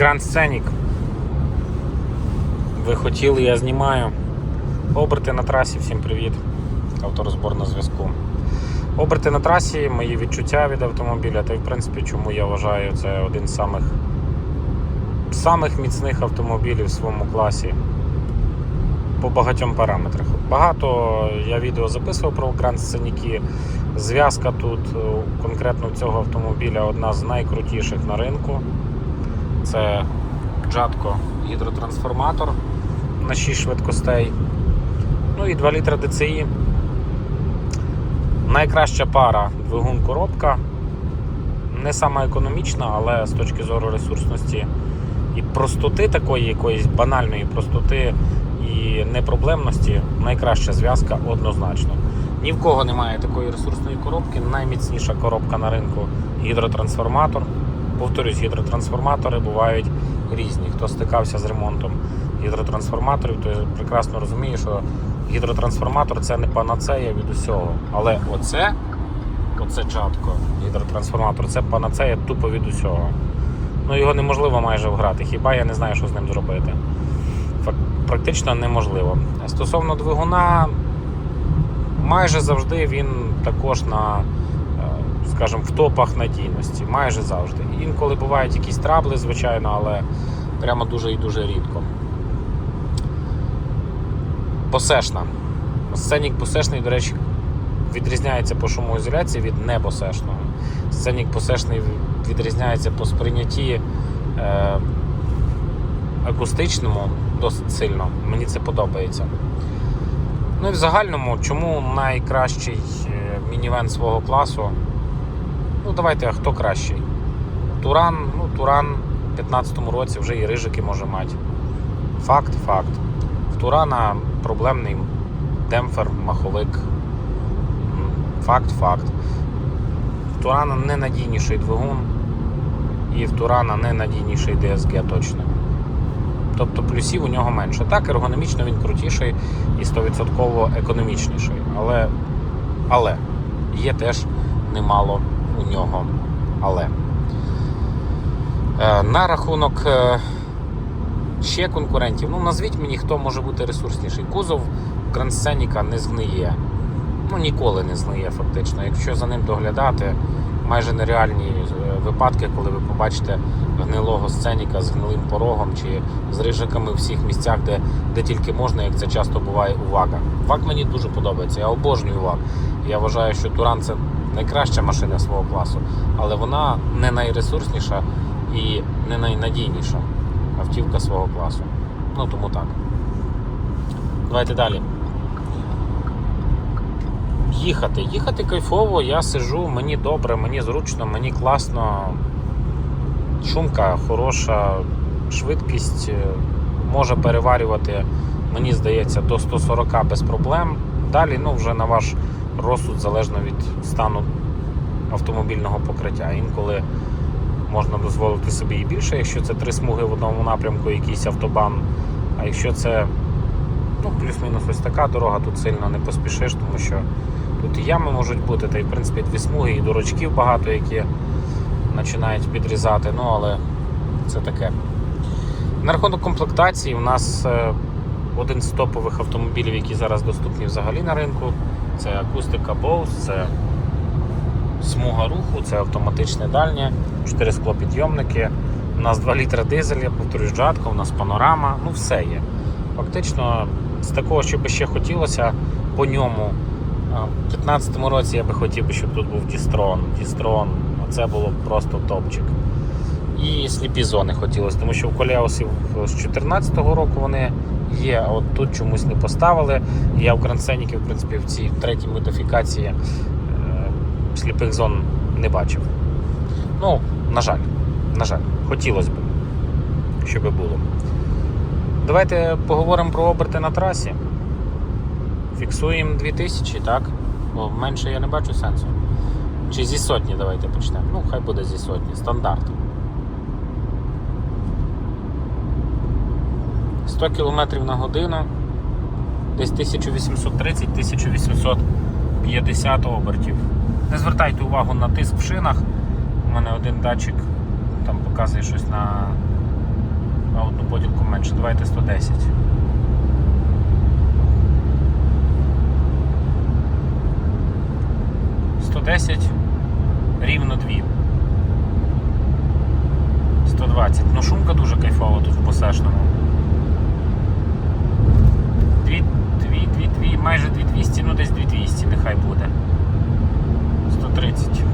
Grand Scenic. Ви хотіли, я знімаю. Оберти на трасі, всім привіт. Авторозбор на зв'язку. Оберти на трасі, мої відчуття від автомобіля, та й в принципі, чому я вважаю це один з самих, самих міцних автомобілів в своєму класі по багатьом параметрах. Багато я відео записував про Grand Scenic. Зв'язка тут конкретно цього автомобіля одна з найкрутіших на ринку. Це Джатко гідротрансформатор на 6 швидкостей. Ну і 2 літра DCI. Найкраща пара двигун коробка. Не сама економічна, але з точки зору ресурсності і простоти такої якоїсь банальної простоти і непроблемності найкраща зв'язка однозначно. Ні в кого немає такої ресурсної коробки. Найміцніша коробка на ринку гідротрансформатор. Повторюсь, гідротрансформатори бувають різні. Хто стикався з ремонтом гідротрансформаторів, той прекрасно розуміє, що гідротрансформатор це не панацея від усього. Але оце, оце джатко, гідротрансформатор, це панацея тупо від усього. Ну його неможливо майже вграти. Хіба я не знаю, що з ним зробити. Практично неможливо. Стосовно двигуна, майже завжди він також на, скажімо, в топах надійності. Майже завжди. Інколи бувають якісь трабли, звичайно, але прямо дуже і дуже рідко. Посешна. Сценік посешний, до речі, відрізняється по шумоізоляції від небосешного. Сценік посешний відрізняється по сприйнятті е, акустичному досить сильно. Мені це подобається. Ну і в загальному, чому найкращий е, мінівен свого класу? Ну, давайте, а хто кращий? Туран, ну, Туран в 15-му році вже і рижики може мати. Факт, факт. В Турана проблемний демпфер, маховик. Факт, факт. В Турана ненадійніший двигун, і в Турана ненадійніший DSG точно. Тобто плюсів у нього менше. Так, ергономічно він крутіший і 100% економічніший. Але, але є теж немало у нього. Але. Е, На рахунок е, ще конкурентів, ну назвіть мені, хто може бути ресурсніший. Кузов Scenic не згниє. Ну, ніколи не згниє, фактично. Якщо за ним доглядати, майже нереальні е, випадки, коли ви побачите гнилого сценіка з гнилим порогом чи з рижиками в всіх місцях, де, де тільки можна, як це часто буває у ВАГа. ВАГ мені дуже подобається, я обожнюю ВАГ. Я вважаю, що Туран це найкраща машина свого класу, але вона не найресурсніша і не найнадійніша автівка свого класу. Ну тому так. Давайте далі. Їхати. Їхати кайфово, я сижу, мені добре, мені зручно, мені класно. Шумка хороша, швидкість е, може переварювати, мені здається, до 140 без проблем. Далі ну, вже на ваш розсуд залежно від стану автомобільного покриття. Інколи можна дозволити собі і більше, якщо це три смуги в одному напрямку, якийсь автобан. А якщо це ну, плюс-мінус ось така дорога, тут сильно не поспішиш, тому що тут і ями можуть бути, та й в принципі дві смуги, і дурачків багато, які починають підрізати, ну але це таке. На рахунок комплектації, у нас е, один з топових автомобілів, які зараз доступні взагалі на ринку. Це акустика Bose, це смуга руху, це автоматичне дальнє, 4 склопідйомники. У нас 2 літра дизель, я повторюсь, джатка, у нас панорама, ну все є. Фактично, з такого, що би ще хотілося по ньому. В 2015 році я би хотів, щоб тут був Дістрон. Дістрон, це було просто топчик. І сліпі зони хотілося, тому що в Колеусів з 2014 року вони є, а от тут чомусь не поставили. Я в Грандсеніки, в принципі, в цій третій модифікації е, сліпих зон не бачив. Ну, на жаль, на жаль, хотілося б, щоб було. Давайте поговоримо про оберти на трасі. Фіксуємо 2000, так? Бо менше я не бачу сенсу. Чи зі сотні давайте почнемо. Ну, хай буде зі сотні. Стандарт. 100 км на годину. Десь 1830-1850 обертів. Не звертайте увагу на тиск в шинах. У мене один датчик там показує щось на одну поділку менше. Давайте 110. Сто десять рівно дві. 120. Ну шумка дуже кайфова тут в посешному. Дві, дві, дві, дві, майже 2200, ну десь 2200 нехай буде. 130.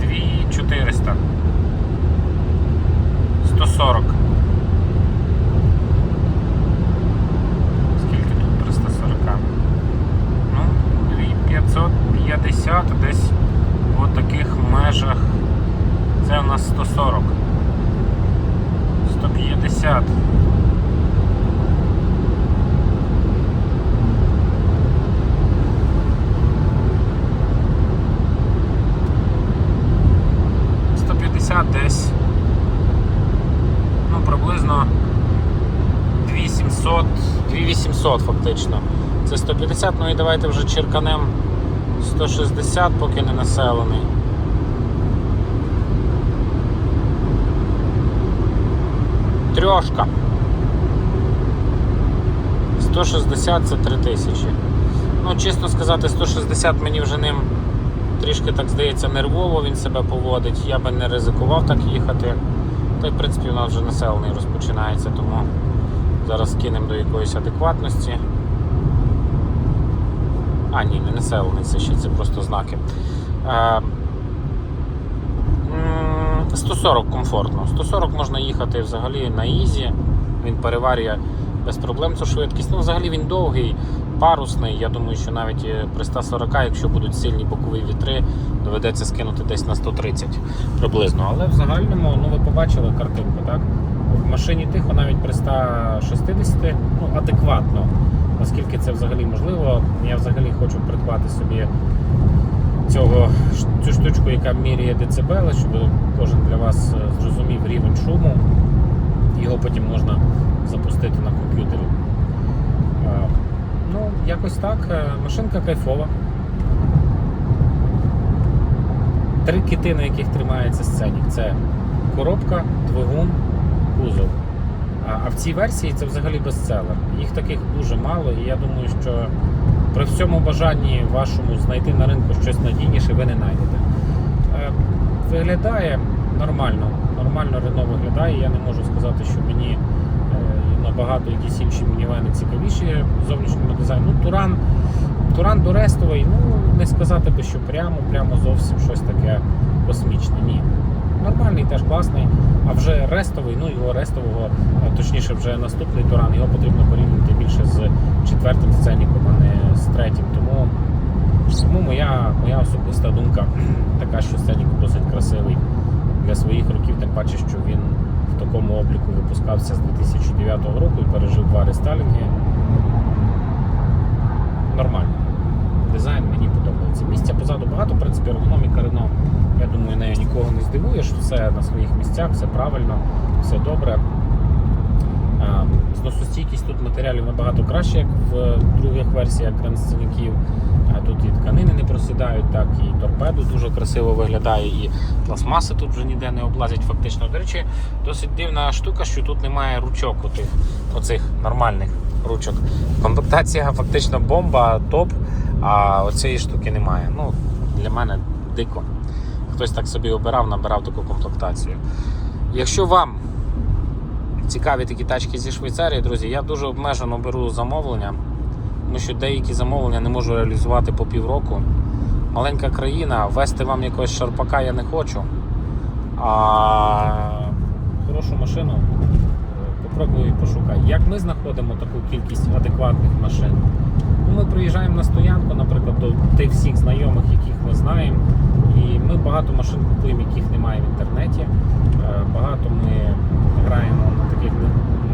Дві 400. 140. Скільки тут при 140? Ну, 2550 десь в таких межах. Це у нас 140. 150. Сто п'ятдесят десь. Ну, приблизно 2700, 2800 фактично. Це 150, ну і давайте вже черканем 160, поки не населений. Трьошка. 160 це 3000. Ну, чесно сказати, 160 мені вже ним трішки так здається нервово він себе поводить. Я би не ризикував так їхати. Та й в принципі у нас вже населений розпочинається, тому зараз кинемо до якоїсь адекватності. А, ні, не населений, це ще це просто знаки. Е, 140 комфортно. 140 можна їхати взагалі на ізі. Він переварює без проблем цю швидкість. Ну, взагалі він довгий, парусний. Я думаю, що навіть е, при 140, якщо будуть сильні бокові вітри, доведеться скинути десь на 130 приблизно. Але в загальному, ну ви побачили картинку, так? В машині тихо навіть при 160, ну, адекватно. Наскільки це взагалі можливо, я взагалі хочу придбати собі цього, цю штучку, яка міряє децибели, щоб кожен для вас е, зрозумів рівень шуму. Його потім можна запустити на комп'ютері. Е, Ну, якось так. Е, Машинка кайфова. Три кити, на яких тримається сценік. Це коробка, двигун, кузов. А, в цій версії це взагалі бестселер. Їх таких дуже мало, і я думаю, що при всьому бажанні вашому знайти на ринку щось надійніше ви не знайдете. Е, Виглядає нормально. Нормально Рено виглядає. Я не можу сказати, що мені е, набагато якісь інші мінівени цікавіші зовнішньому дизайну. Ну, Туран, Туран до рестовий, ну не сказати би, що прямо, прямо зовсім щось таке космічне. Ні. Нормальний, теж класний. А вже рестовий, ну його рестового, точніше, вже наступний туран, його потрібно порівняти більше з четвертим сценіком, а не з третім. Тому, тому моя, моя особиста думка така, що сценік досить красивий для своїх років, тим паче, що він в такому обліку випускався з 2009 року і пережив два рестайлінги. Нормально. Подобається. Місця позаду багато, в принципі, ергономіка Рено. Я думаю, нею нікого не здивуєш. Все на своїх місцях, все правильно, все добре. Зносостійкість тут матеріалів набагато краще, як в других версіях гранд-сценіків. Тут і тканини не просідають, так, і торпеду дуже красиво виглядає, і пластмаси тут вже ніде не облазять фактично. До речі, досить дивна штука, що тут немає ручок отих, оцих нормальних ручок. Комплектація фактично бомба, топ, а оцієї штуки немає. Ну, Для мене дико. Хтось так собі обирав, набирав таку комплектацію. Якщо вам цікаві такі тачки зі Швейцарії, друзі, я дуже обмежено беру замовлення, тому що деякі замовлення не можу реалізувати по півроку. Маленька країна, вести вам якогось шарпака я не хочу. А хорошу машину попробуй і пошукай. Як ми знаходимо таку кількість адекватних машин? Ми приїжджаємо на стоянку, наприклад, до тих всіх знайомих, яких ми знаємо. І ми багато машин купуємо, яких немає в інтернеті. Е, Багато ми граємо на таких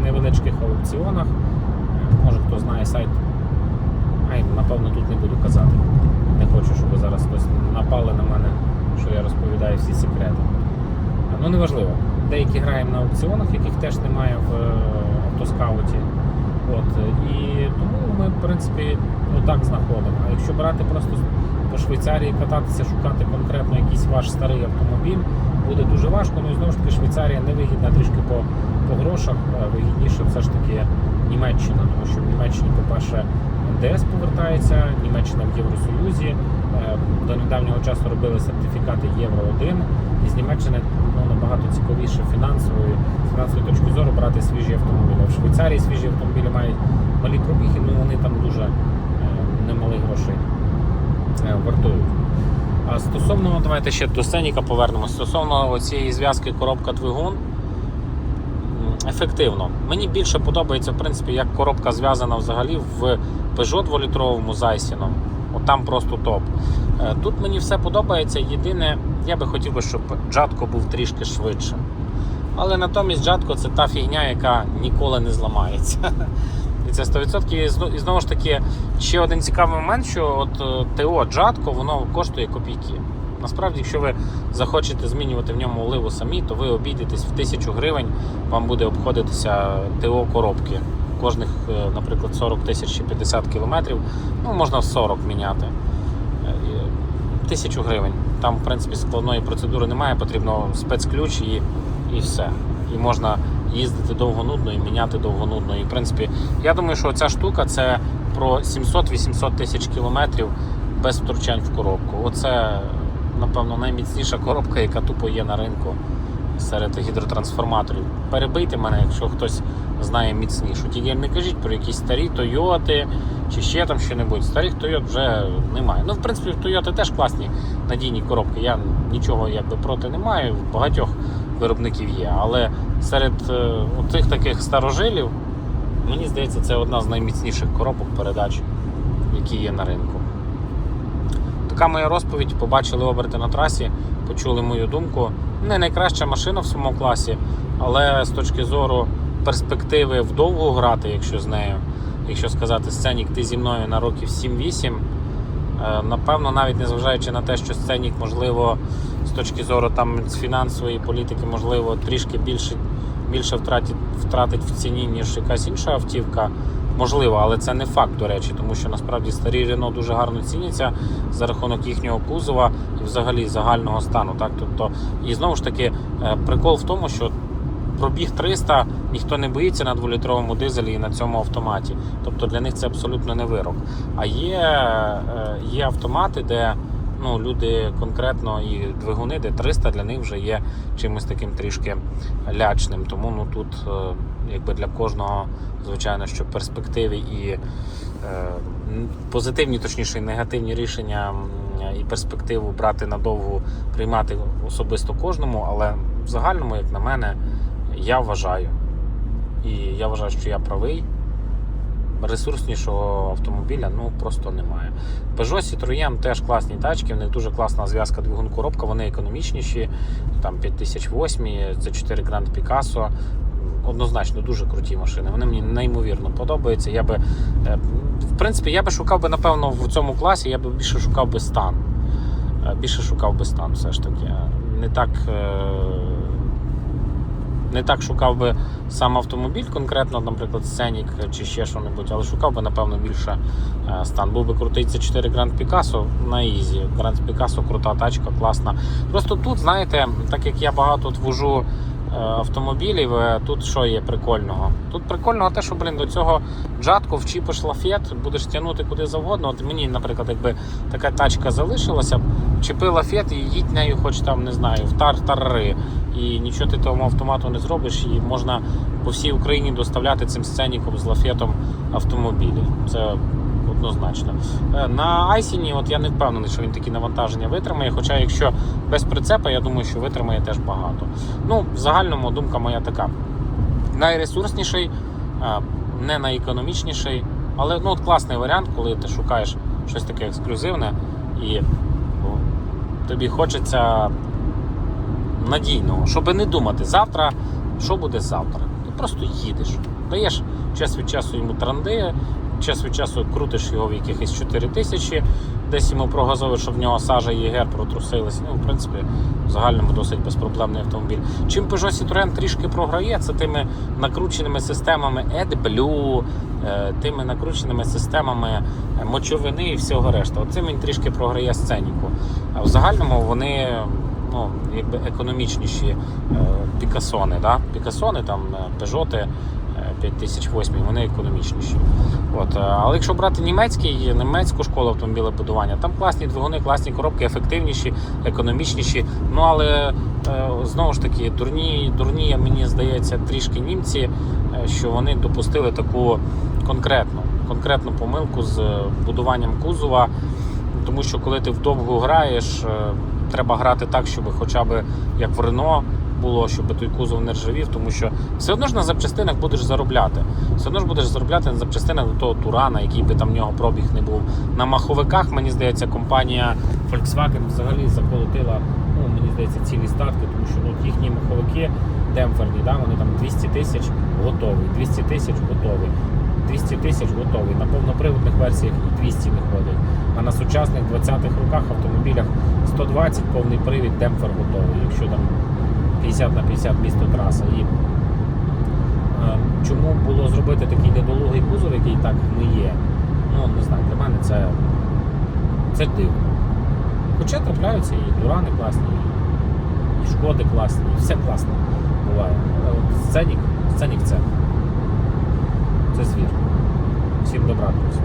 невеличких аукціонах. Е, Може хто знає сайт. Ай, напевно, тут не буду казати. Не хочу, щоб зараз хтось напали на мене, що я розповідаю всі секрети. Ну, неважливо. Деякі граємо на аукціонах, яких теж немає в е, автоскауті. От, е, і тому ми, в принципі, отак знаходимо. А якщо брати просто по Швейцарії кататися, шукати конкретно якийсь ваш старий автомобіль буде дуже важко. Ну і знову ж таки Швейцарія не вигідна трішки по, по грошах, вигідніше все ж таки Німеччина, тому що в Німеччині, по-перше, НДС повертається, Німеччина в Євросоюзі. Е, До недавнього часу робили сертифікати Євро 1 і з Німеччини ну, набагато цікавіше фінансової, з фінансової точки зору брати свіжі автомобілі. В Швейцарії свіжі автомобілі мають малі пробіги, ну вони там дуже е, немалі грошей е, вартують. А стосовно, давайте ще до сценіка повернемося. Стосовно цієї зв'язки коробка двигун. Ефективно. Мені більше подобається, в принципі, як коробка зв'язана взагалі в Peugeot 2-літровому Зайсіном. Там просто топ. Е, Тут мені все подобається. Єдине, я би хотів би, щоб Джатко був трішки швидшим. Але натомість Джатко це та фігня, яка ніколи не зламається. І це 100%. І знову ж таки, ще один цікавий момент, що от е, ТО Джатко воно коштує копійки. Насправді, якщо ви захочете змінювати в ньому оливу самі, то ви обійдетесь в тисячу гривень, вам буде обходитися ТО коробки. Кожних, е, наприклад, 40 тисяч чи 50 кілометрів, ну можна 40 міняти. Е, Тисячу гривень. Там, в принципі, складної процедури немає, потрібно спецключ і, і все. І можна їздити довго нудно і міняти довго нудно. І в принципі, я думаю, що ця штука це про 700-800 тисяч кілометрів без втручань в коробку. Оце, напевно, найміцніша коробка, яка тупо є на ринку серед гідротрансформаторів. Перебийте мене, якщо хтось знає міцнішу. Тільки не кажіть про якісь старі Тойоти чи ще там що-небудь. Старих Тойот вже немає. Ну, в принципі, в Тойоти теж класні надійні коробки. Я нічого якби проти не маю. Багатьох виробників є. Але серед е, цих таких старожилів, мені здається, це одна з найміцніших коробок передач, які є на ринку. Така моя розповідь. Побачили оберти на трасі, почули мою думку. Не найкраща машина в своєму класі, але з точки зору перспективи вдовго грати, якщо з нею, якщо сказати, сценік, ти зі мною на років 7-8. е, Напевно, навіть незважаючи на те, що сценік, можливо, з точки зору там з фінансової політики, можливо, трішки більше, більше втратить, втратить в ціні, ніж якась інша автівка. Можливо, але це не факт, до речі, тому що насправді старі Рено дуже гарно ціняться за рахунок їхнього кузова і взагалі загального стану. Так? Тобто, і знову ж таки, е, прикол в тому, що пробіг 300 ніхто не боїться на дволітровому дизелі і на цьому автоматі. Тобто для них це абсолютно не вирок. А є, е, є автомати, де ну, люди конкретно і двигуни, де 300 для них вже є чимось таким трішки лячним. Тому ну, тут е, якби для кожного, звичайно, що перспективи і е, позитивні, точніше, і негативні рішення і перспективу брати надовго приймати особисто кожному, але в загальному, як на мене, я вважаю. І я вважаю, що я правий. Ресурснішого автомобіля ну просто немає. Peugeot Citroën теж класні тачки, в них дуже класна зв'язка двигун коробка, вони економічніші, там 5008, це 4 Grand Picasso. Однозначно дуже круті машини. Вони мені неймовірно подобаються. Я би, е, в принципі, я би шукав би, напевно, в цьому класі, я би більше шукав би стан. Е, Більше шукав би стан, все ж таки. Не так. Не так шукав би сам автомобіль, конкретно, наприклад, Сценік чи ще що-небудь, але шукав би, напевно, більше е, стан. Був би крутий це 4 Grand Picasso на Ізі. Grand Picasso крута тачка, класна. Просто тут, знаєте, так як я багато твожу. вожу автомобілів, е, тут що є прикольного? Тут прикольного те, що, блін, до цього джатку вчіпиш лафет, будеш тягнути куди завгодно. От мені, наприклад, якби така тачка залишилася, б, вчепи лафет і їдь нею, хоч там, не знаю, в тар-тарари і нічого ти тому автомату не зробиш, і можна по всій Україні доставляти цим сценіком з лафетом автомобілі. Це однозначно. Е, На Айсіні, от я не впевнений, що він такі навантаження витримає. Хоча, якщо без прицепа, я думаю, що витримає теж багато. Ну, в загальному думка моя така: найресурсніший, е, не найекономічніший, але ну, от класний варіант, коли ти шукаєш щось таке ексклюзивне і ну, тобі хочеться надійного, щоб не думати завтра, що буде завтра. Ти просто їдеш, даєш час від часу йому транди, час від часу крутиш його в якихось 4 тисячі, десь йому прогазовуєш, щоб в нього сажа і єгер протрусилися. Ну, в принципі, в загальному досить безпроблемний автомобіль. Чим Peugeot Citroën трішки програє, це тими накрученими системами AdBlue, е, тими накрученими системами е, мочовини і всього решта. Оцим він трішки програє сценіку. А в загальному вони ну, якби економічніші е, пікасони. Да? Пікасони, там е, е, 5008, вони економічніші. От, е, але якщо брати німецький, німецьку школу автомобілебудування, там класні двигуни, класні коробки, ефективніші, економічніші. Ну але е, знову ж таки, дурні, дурні, мені здається, трішки німці, е, що вони допустили таку конкретну, конкретну помилку з будуванням кузова. Тому що коли ти вдовго граєш, треба грати так, щоб хоча б як в Рено було, щоб той кузов не ржавів, тому що все одно ж на запчастинах будеш заробляти. Все одно ж будеш заробляти на запчастинах до того Турана, який би там в нього пробіг не був. На маховиках, мені здається, компанія Volkswagen взагалі заколотила, ну мені здається, цілі ставки, тому що ну, їхні маховики демпферні, да, вони там 200 тисяч готовий, 200 тисяч готовий. 200 тисяч готовий. На повноприводних версіях і 200 виходить. А на сучасних 20-х роках автомобілях 120 повний привід, демпфер готовий, якщо там 50 на 50 місто траса. І е, чому було зробити такий недолугий кузов, який так гниє? Ну, не знаю, для мене це, це дивно. Хоча трапляються і Дурани класні, і шкоди класні, і все класно буває. От сценік, сценік це. Це звір. Всім добра, друзі.